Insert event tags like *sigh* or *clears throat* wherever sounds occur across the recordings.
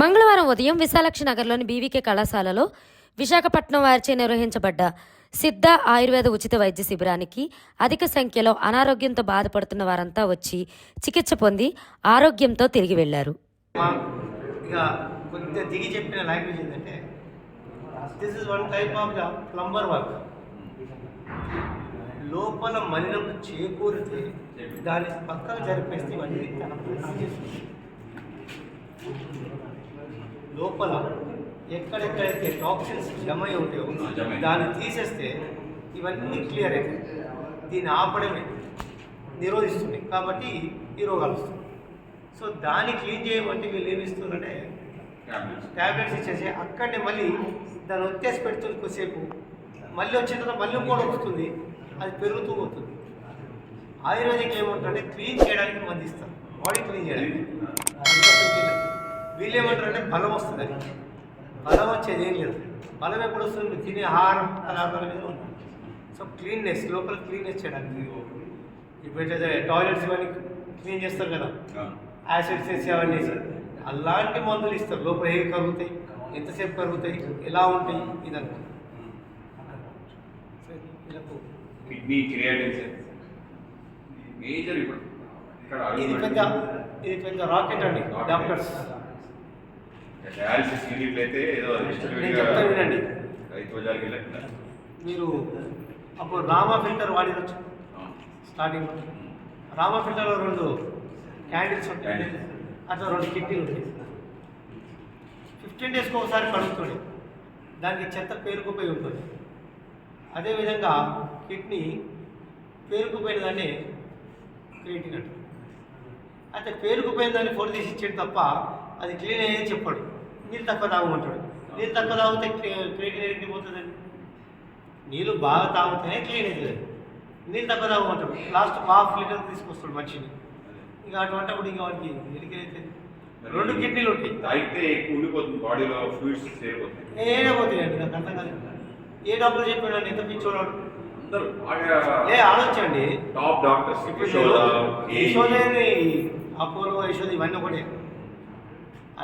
మంగళవారం ఉదయం విశాలక్షి నగర్లోని బీవీకే కళాశాలలో విశాఖపట్నం వారిచే నిర్వహించబడ్డ సిద్ధ ఆయుర్వేద ఉచిత వైద్య శిబిరానికి అధిక సంఖ్యలో అనారోగ్యంతో బాధపడుతున్న వారంతా వచ్చి చికిత్స పొంది ఆరోగ్యంతో తిరిగి వెళ్ళారు దిగి చెప్పిన లాంగ్వేజ్ ఏంటంటే this is one type of the plumber work లోపల మలినం చేకూరితే దాన్ని పక్కకు జరిపేస్తే ఇవన్నీ తన పని చేస్తుంది. లోపల ఎక్కడెక్కడైతే టాక్సిన్స్ జమ అయి ఉంటాయో. దాన్ని తీసేస్తే ఇవన్నీ క్లియర్ అవుతాయి దీన్ని ఆపడమే నిరోధిస్తుంది కాబట్టి ఈ రోగాలు వస్తాయి సో దాన్ని క్లీన్ చేయమంటే వీళ్ళు ఏమి ఇస్తున్నారంటే ట్యాబ్లెట్స్ ఇచ్చేసి అక్కడనే మళ్ళీ దాన్ని ఒత్తేసి పెడుతుంది కొద్దిసేపు. మళ్ళీ వచ్చిన తర్వాత మళ్ళీ కూడా వస్తుంది. అది పెరుగుతూ పోతుంది. ఆయుర్వేదిక్ ఏమంటారంటే క్లీన్ చేయడానికి మంది ఇస్తారు. బాడీ క్లీన్ చేయడానికి. వీళ్ళు ఏమంటారంటే బలం వస్తుంది అది. బలం వచ్చేది ఏం లేదు. బలం ఎప్పుడు వస్తుంది? మీరు తినే ఆహారం పదార్థాల మీద ఉంటుంది. సో క్లీన్నెస్ లోపల క్లీన్నెస్ చేయడానికి. ఇప్పుడు టాయిలెట్స్ ఇవన్నీ క్లీన్ చేస్తారు కదా. యాసిడ్స్ వేసి అవన్నీ వేసి. అలాంటి మందులు ఇస్తారు. లోపల ఏవి కరుగుతాయి? ఎంతసేపు కరుగుతాయి? ఎలా ఉంటాయి? ఇదంతా. కిడ్నీ క్రియాటిన్స్ మేజర్ ఇప్పుడు. ఇక్కడ ఇది పెద్ద ఇది పెద్ద రాకెట్ అండి. డాక్టర్స్. డయాలసిస్ అయితే ఏదో వినండి. రైతు బజార్కి వెళ్ళకుండా. మీరు అప్పుడు రామా ఫిల్టర్ వాడినొచ్చు. స్టార్టింగ్ రామా ఫిల్టర్లో రెండు క్యాండిల్స్ ఉంటాయి. అట్లా రెండు కిడ్నీలు ఉంటాయి. ఫిఫ్టీన్ డేస్కి ఒకసారి కడుగుతుంది. దానికి చెత్త పేరుకుపోయి ఉంటుంది. అదేవిధంగా కిడ్నీ పేరుకుపోయిన దాన్ని క్రియేటిన్ అంటారు. అయితే పేరుకుపోయిన దాన్ని ఫోటో తీసి ఇచ్చాడు తప్ప అది క్లీన్ అయ్యేది చెప్పాడు. నీళ్ళు తక్కువ తాగమంటాడు. నీళ్ళు తక్కువ తాగితే క్రియేటిన్ ఏంటి పోతుందండి నీళ్ళు బాగా తాగితేనే క్లీన్ అవుతుంది నీళ్ళు తక్కువ తాగమంటాడు. లాస్ట్ హాఫ్ లీటర్ తీసుకొస్తాడు మనిషిని. ఇక అటువంటిప్పుడు ఇంకా వాడికి ఎడికైతే రెండు కిడ్నీలు ఉంటాయి. తాగితే బాడీలో ఫ్లూయిడ్స్ ఏడపోతాయండి నాకు అర్థం కాదు ఏ డాక్టర్ చెప్పాడు ఎంత పిచ్చోడాడు బాగా ఏ ఆలోచించండి. టాప్ డాక్టర్స్ యశోదేని అపోలో యశోద ఇవన్నీ ఒకటే.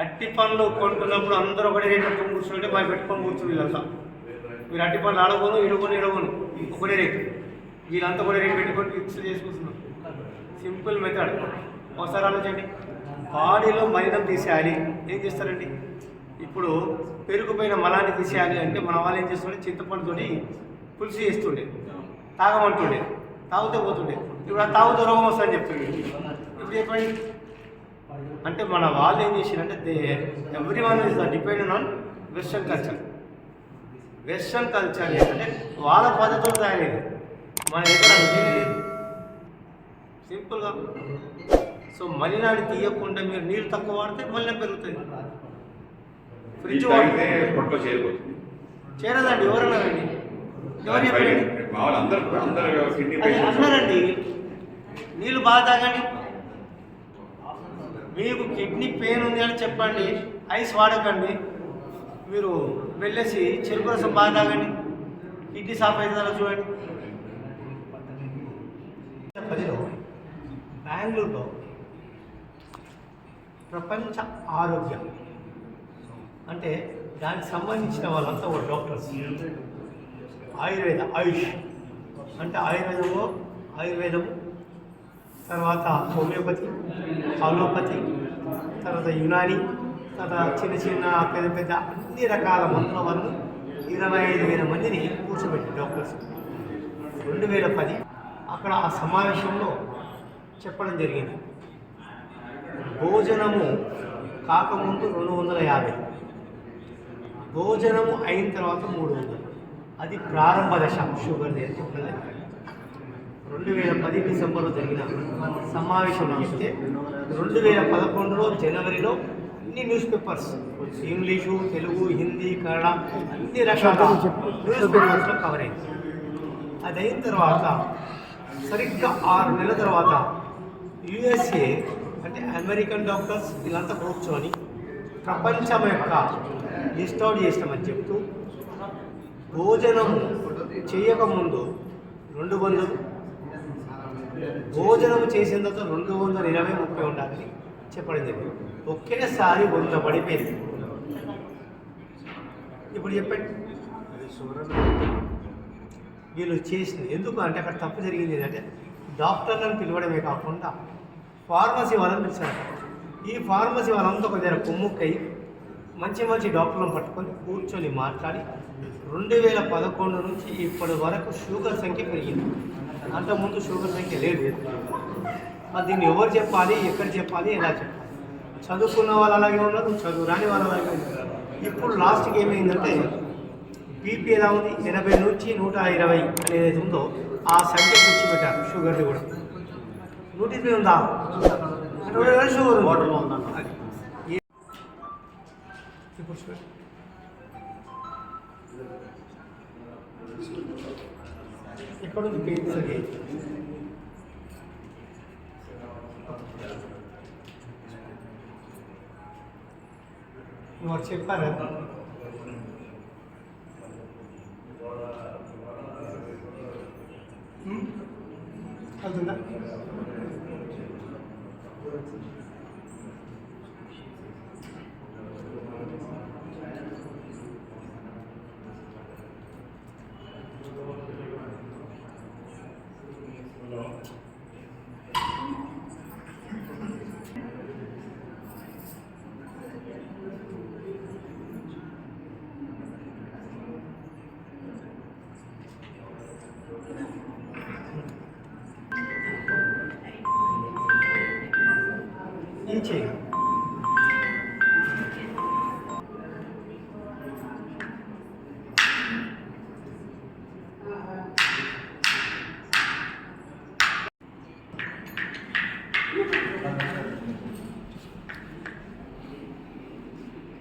అట్టి పనులు కొనుక్కున్నప్పుడు అందరూ ఒకటే రేట్ పెట్టుకొని కూర్చుంటే బాగా పెట్టుకొని కూర్చుని వీళ్ళంతా. మీరు అట్టి పనులు ఆడబోను ఇడగోను ఇడగోను ఒకటే రేట్. వీళ్ళంతా కూడా రేట్ పెట్టుకొని ఫిక్స్ చేసి సింపుల్ మెథడ్. ఒకసారి ఆలోచండి బాడీలో మలినం తీసేయాలి. ఏం చేస్తారండి? ఇప్పుడు పెరుగుపోయిన మలాన్ని తీసేయాలి అంటే మన వాళ్ళు ఏం చేస్తుండే? చింతపండుతోటి పులుసు చేస్తుండే. తాగమంటుండే. తాగుతే పోతుండే. ఇప్పుడు ఆ తాగుతూ రోగం వస్తుందని చెప్తుండే. ఇప్పుడు చెప్పండి అంటే మన వాళ్ళు ఏం చేసిరంటే they every one is depend on western culture western culture ఏంటంటే వాళ్ళ పద్ధతితో తయారైంది మన లేదు సింపుల్గా సో మలినాన్ని తీయకుండా మీరు నీళ్ళు తక్కువ వాడితే మలినం పెరుగుతుంది. ఫ్రిడ్జ్ తాగితే పొట్టలో చేరిపోతుంది. చేరదండి ఎవరన్నారండి ఎవరు చెప్పండి? మామూలు అందరు అందరు కిడ్నీ అది అన్నారండి. నీళ్ళు బాగా తాగండి. మీకు కిడ్నీ పెయిన్ ఉంది అని చెప్పండి ఐస్ వాడకండి. మీరు వెళ్ళేసి చెరుకు రసం బాగా తాగండి. కిడ్నీ సాఫ్ అవుతుందా చూడండి. పదిలో బెంగళూరులో ప్రపంచ ఆరోగ్యం. అంటే దానికి సంబంధించిన వాళ్ళంతా ఒక డాక్టర్స్ ఆయుర్వేద ఆయుష్. అంటే ఆయుర్వేదంలో ఆయుర్వేదము తర్వాత హోమియోపతి అలోపతి తర్వాత యునాని తర్వాత చిన్న చిన్న పెద్ద పెద్ద అన్ని రకాల మందుల వల్ల ఇరవై ఐదు వేల మందిని కూర్చోబెట్టి డాక్టర్స్. రెండు వేల పది అక్కడ ఆ సమావేశంలో చెప్పడం జరిగింది. భోజనము కాకముందు రెండు వందల యాభై. భోజనము అయిన తర్వాత మూడు వందలు. అది ప్రారంభ దశ షుగర్ అని చెప్పడం రెండు వేల పది డిసెంబర్లో జరిగిన సమావేశం చూస్తే రెండు వేల పదకొండులో జనవరిలో అన్ని news papers English Telugu Hindi Kannada అన్ని రకాల న్యూస్ పేపర్స్లో కవర్ అయింది అది అయిన తర్వాత సరిగ్గా ఆరు నెలల తర్వాత యుఎస్ఏ అంటే అమెరికన్ డాక్టర్స్ వీళ్ళంతా కూర్చొని ప్రపంచం యొక్క లిస్ట్ అవుట్ చేసినామని చెప్తూ భోజనం చేయకముందు రెండు వందలు భోజనం చేసిన తర్వాత రెండు వందల ఇరవై ముప్పై ఉండాలని చెప్పడం జరిగింది ఒకేసారి వంద పడిపోయింది. ఇప్పుడు చెప్పండి. వీళ్ళు చేసింది ఎందుకు అంటే అక్కడ తప్పు జరిగింది ఏంటంటే డాక్టర్లను పిలవడమే కాకుండా ఫార్మసీ వాళ్ళని పిలిచారు. ఈ ఫార్మసీ వాళ్ళంతా ఒక దగ్గర కుమ్ముక్కై మంచి మంచి డాక్టర్లను పట్టుకొని కూర్చొని మాట్లాడి రెండు వేల పదకొండు నుంచి ఇప్పటి వరకు షుగర్ సంఖ్య పెరిగింది. అంతకుముందు షుగర్ సంఖ్య లేదు. దీన్ని ఎవరు చెప్పాలి ఎక్కడ చెప్పాలి ఎలా చెప్పాలి? చదువుకున్న వాళ్ళు అలాగే ఉన్నారు చదువు రాని వాళ్ళు అలాగే ఉన్నారు. ఇప్పుడు లాస్ట్కి ఏమైందంటే బీపీ ఎలా ఉంది? ఎనభై నుంచి నూట ఇరవై అనేది ఉందో ఆ సంఖ్య తెచ్చి పెట్టారు షుగర్ది కూడా. నూట ఇరవై ఉందా? షుగర్ వాటర్లో ఉందా ఇప్పుడు షుగర్ ఎక్కడ ఉంది పెయిన్ సరి నువ్వు చెప్పారా అవుతుందా ఏం చేయాలి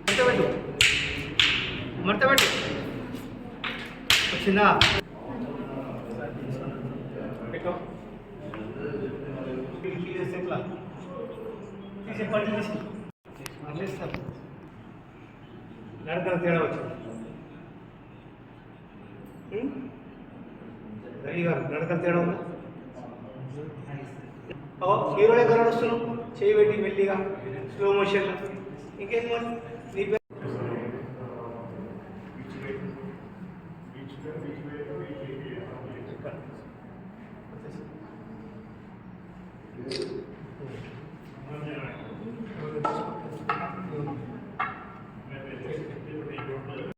మడతపెట్టు. మడతపెట్టు. వచ్చిందా? పెట్టు తీసి అందిస్తాను నడకల తేడా వచ్చింది? రవి గారు నడకల తేడా ఉందా? ఓ హీరో దగ్గర వస్తున్నావు చేయి పెట్టి మెల్లిగా. స్లో మోషన్లో ఇంకేం నీ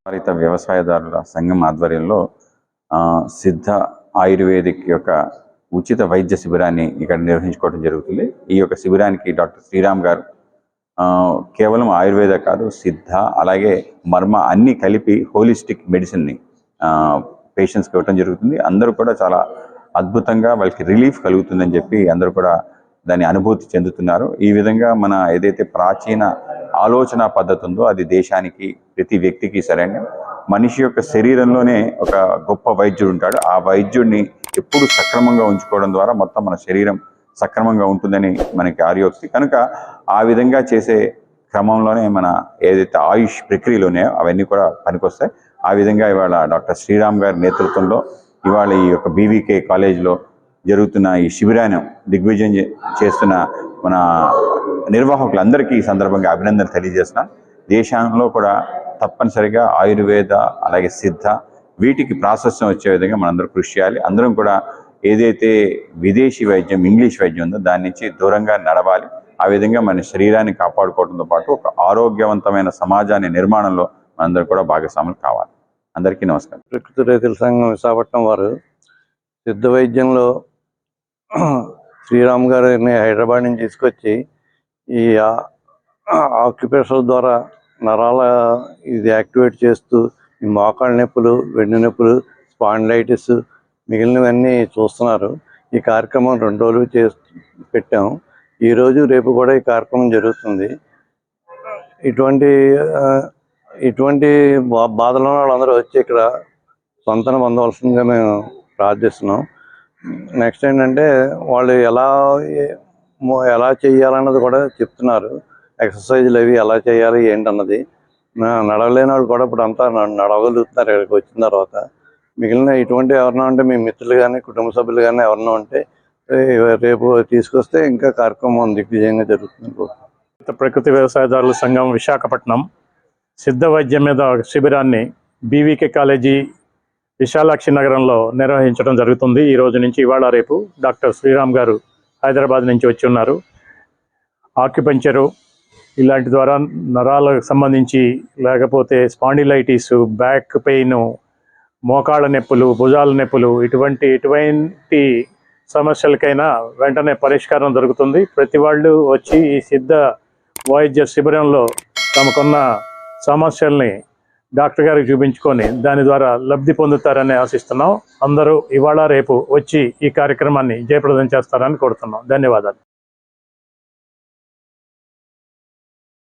ఆధారిత వ్యవసాయదారుల సంఘం ఆధ్వర్యంలో ఆ, సిద్ధ ఆయుర్వేదిక్ యొక్క ఉచిత వైద్య శిబిరాన్ని ఇక్కడ నిర్వహించుకోవడం జరుగుతుంది. ఈ యొక్క శిబిరానికి డాక్టర్ శ్రీరామ్ గారు కేవలం ఆయుర్వేద కాదు సిద్ధ అలాగే మర్మ అన్ని కలిపి హోలిస్టిక్ మెడిసిన్ని పేషెంట్స్కి ఇవ్వడం జరుగుతుంది. అందరూ కూడా చాలా అద్భుతంగా వాళ్ళకి రిలీఫ్ కలుగుతుందని చెప్పి అందరూ కూడా దాన్ని అనుభూతి చెందుతున్నారు. ఈ విధంగా మన ఏదైతే ప్రాచీన ఆలోచన పద్ధతి ఉందో అది దేశానికి ప్రతి వ్యక్తికి సరైన మనిషి యొక్క శరీరంలోనే ఒక గొప్ప వైద్యుడు ఉంటాడు. ఆ వైద్యుడిని ఎప్పుడు సక్రమంగా ఉంచుకోవడం ద్వారా మొత్తం మన శరీరం సక్రమంగా ఉంటుందని మనకి ఆర్యోక్తి. కనుక ఆ విధంగా చేసే క్రమంలోనే మన ఏదైతే ఆయుష్ ప్రక్రియలు ఉన్నాయో అవన్నీ కూడా పనికొస్తాయి. ఆ విధంగా ఇవాళ డాక్టర్ శ్రీరామ్ గారి నేతృత్వంలో ఇవాళ ఈ యొక్క బీవీకే కాలేజ్లో జరుగుతున్న ఈ శిబిరాన్ని దిగ్విజయం చేస్తున్న మన నిర్వాహకులందరికీ ఈ సందర్భంగా అభినందనలు తెలియజేస్తున్నాను దేశంలో కూడా తప్పనిసరిగా ఆయుర్వేద అలాగే సిద్ధ వీటికి ప్రాశస్యం వచ్చే విధంగా మనందరూ కృషి చేయాలి. అందరం కూడా ఏదైతే విదేశీ వైద్యం ఇంగ్లీష్ వైద్యం ఉందో దాని నుంచి దూరంగా నడవాలి. ఆ విధంగా మన శరీరాన్ని కాపాడుకోవడంతో పాటు ఒక ఆరోగ్యవంతమైన సమాజాన్ని నిర్మాణంలో మనందరూ కూడా భాగస్వాములు కావాలి. అందరికీ నమస్కారం. ప్రకృతి రైతుల సంఘం విశాఖపట్నం వారు సిద్ధ వైద్యంలో *clears throat* శ్రీరామ్ గారిని హైదరాబాద్ నుంచి తీసుకొచ్చి ఈ ఆక్యుపేషన్ ద్వారా నరాల ఇది యాక్టివేట్ చేస్తూ ఈ మోకాళ్ళ నొప్పులు వెన్ను నొప్పులు స్పాండిలైటిస్ మిగిలినవన్నీ చూస్తున్నారు. ఈ కార్యక్రమం రెండు రోజులు చే పెట్టాము ఈరోజు రేపు కూడా ఈ కార్యక్రమం జరుగుతుంది. ఇటువంటి ఇటువంటి బా- బాధలు వాళ్ళందరూ వచ్చి ఇక్కడ స్వంతన పొందవలసిందిగా మేము ప్రార్థిస్తున్నాం. నెక్స్ట్ ఏంటంటే వాళ్ళు ఎలా ఎలా చేయాలన్నది కూడా చెప్తున్నారు. ఎక్సర్సైజ్లు అవి ఎలా చేయాలి ఏంటన్నది. నా- నడవలేని వాళ్ళు కూడా ఇప్పుడు అంతా నడవగలుగుతున్నారు ఇక్కడికి వచ్చిన తర్వాత. మిగిలిన ఇటువంటి ఎవరన్నా ఉంటే మీ మిత్రులు కానీ కుటుంబ సభ్యులు కానీ ఎవరన్నా ఉంటే రేపు తీసుకొస్తే ఇంకా కార్యక్రమం దిగ్విజయంగా జరుగుతుంది ప్రకృతి వ్యవసాయదారుల సంఘం విశాఖపట్నం సిద్ధ వైద్యం మీద శిబిరాన్ని బీవీకే కాలేజీ విశాలాక్షి నగరంలో నిర్వహించడం జరుగుతుంది. ఈ రోజు నుంచి ఇవాళ రేపు డాక్టర్ శ్రీరామ్ గారు హైదరాబాద్ నుంచి వచ్చి ఉన్నారు. ఆక్యుపెంచరు ఇలాంటి ద్వారా నరాలకు సంబంధించి లేకపోతే స్పాండిలైటిస్ బ్యాక్ పెయిన్ మోకాళ్ళ నొప్పులు భుజాల నొప్పులు ఇటువంటి ఎటువంటి సమస్యలకైనా వెంటనే పరిష్కారం దొరుకుతుంది. ప్రతి వాళ్ళు వచ్చి ఈ సిద్ధ వైద్య శిబిరంలో తమకున్న సమస్యల్ని డాక్టర్ గారికి చూపించుకొని దాని ద్వారా లబ్ధి పొందుతారని ఆశిస్తున్నాం. అందరూ ఇవాళ రేపు వచ్చి ఈ కార్యక్రమాన్ని జయప్రదం చేస్తారని కోరుతున్నాం. ధన్యవాదాలు.